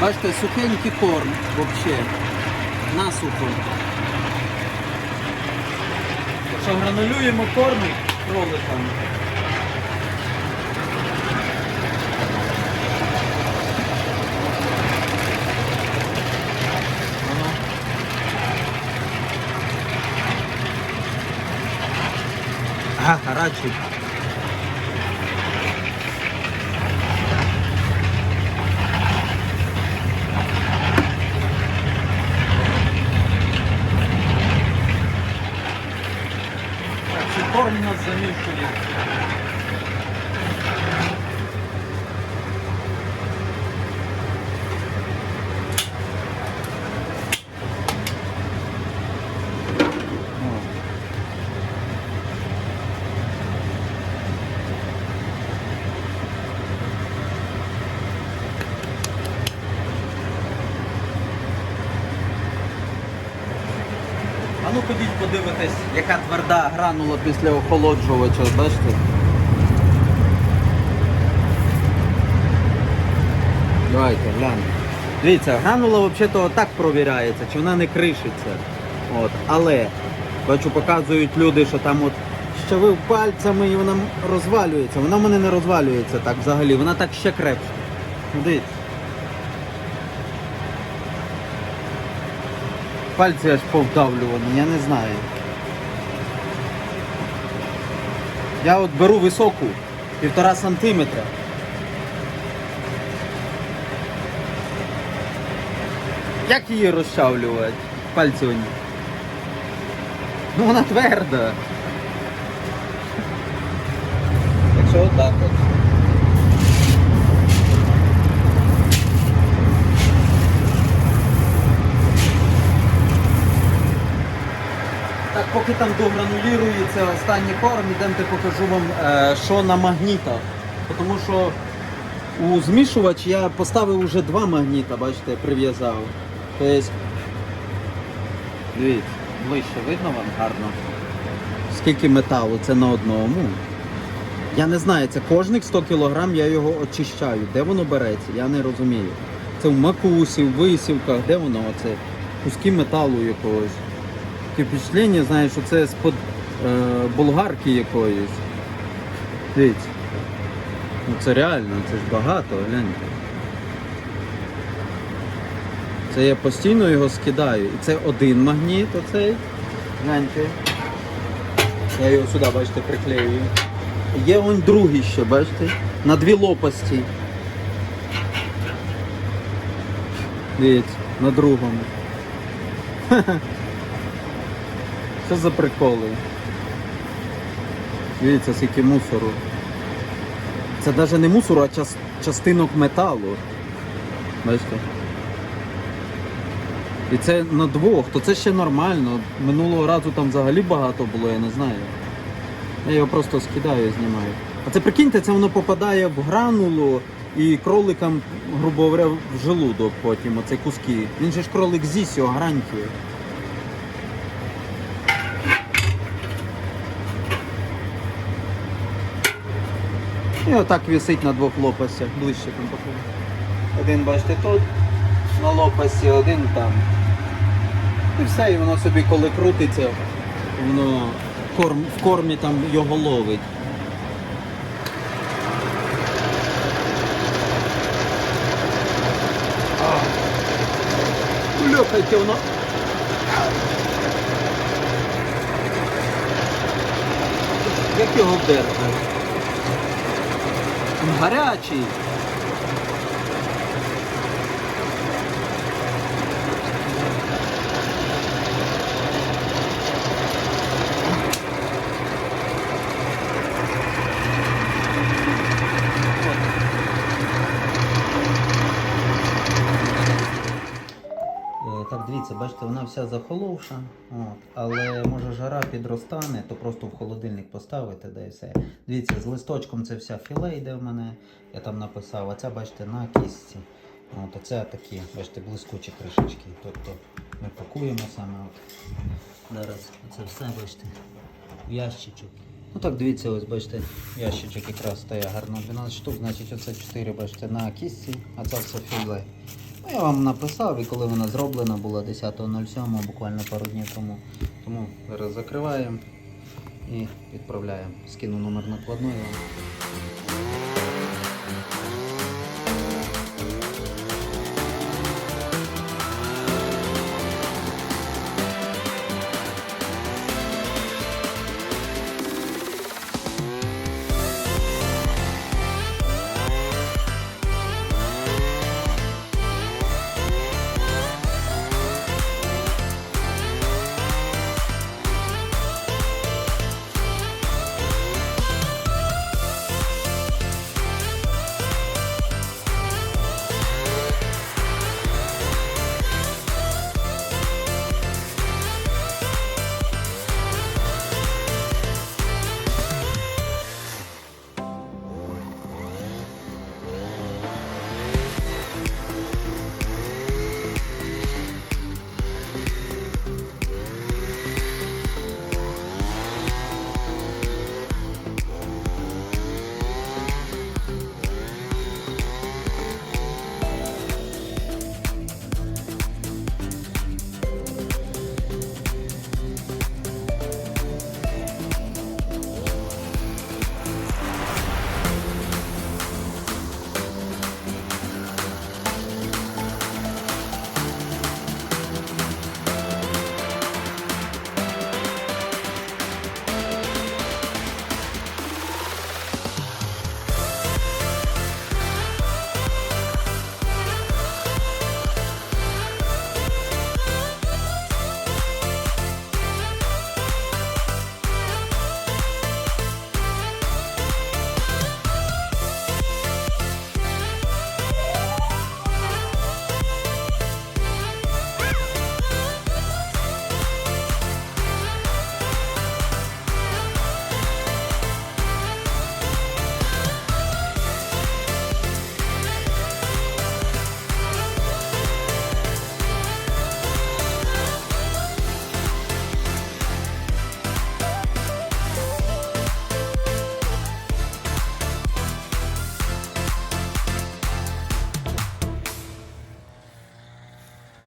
Бачите, сухенький корм взагалі. Насухо. Що гранулюємо корм кроликам. Ага. Ага, гарячий. Так, це корм у нас замішує. О. Ну ходіть подивитись, яка тверда гранула після охолоджувача, бачите? Давайте, глянемо. Дивіться, гранула взагалі так провіряється, чи вона не кришиться. От. Але, бачу, показують люди, що там от щавив пальцями і вона розвалюється. Вона в мене не розвалюється так взагалі, вона так ще крепше. Дивіться. Пальці аж повдавлювані, я не знаю. Я от беру високу, півтора сантиметра. Як її розчавлювати? Пальці вони. Ну вона тверда. Якщо отак от. Там догранулюється останній корм, ідемте покажу вам, е, що на магнітах. Тому що у змішувач я поставив вже два магніта, бачите, прив'язав. Тобто, дивіться, ближче видно вам гарно. Скільки металу це на одному. Я не знаю, це кожних 100 кг я його очищаю. Де воно береться, я не розумію. Це в макусі, в висівках, де воно оце? Куски металу якогось. Таке впечатлення, знаєш, що це з-под е, болгарки якоїсь. Дивіться. Ну це реально, це ж багато, гляньте. Це я постійно його скидаю. І це один магніт оцей. Гляньте. Я його сюди, бачите, приклеюю. Є он другий ще, бачите? На дві лопасті. Дивіться, на другому. Що за приколи? Дивіться, скільки мусору. Це навіть не мусору, а час, частинок металу. Бачите? І це на двох, то це ще нормально. Минулого разу там взагалі багато було, я не знаю. Я його просто скидаю і знімаю. А це прикиньте, це воно попадає в гранулу і кроликам, грубо говоря, в желудок потім, оце куски. Він же ж кролик з'їсть його гарантію. І отак висить на двох лопастях, ближче там покажу. Один, бачите, тут на лопасті, один там. І все, і воно собі коли крутиться, воно корм, в кормі там його ловить. Льохайте воно. Як його вдерти? Гарячий. Е, Так, дивіться, бачите, вона вся захоловша, от, але може жара підростане, то просто в холодильник поставити, да все. Дивіться, з листочком це вся філе йде в мене, я там написав, а ця, бачите, на кістці. От, оце такі, бачите, блискучі кришечки. Тобто ми пакуємо саме. От. Зараз це все, бачите, в ящичок. Ну так, дивіться, ось бачите, ящичок якраз стає гарно 12 штук, значить оце 4, бачите, на кістці, а це все філе. Ну, я вам написав, і коли вона зроблена була 10.07, буквально пару днів тому. Тому зараз закриваємо і відправляємо. Скину номер накладної.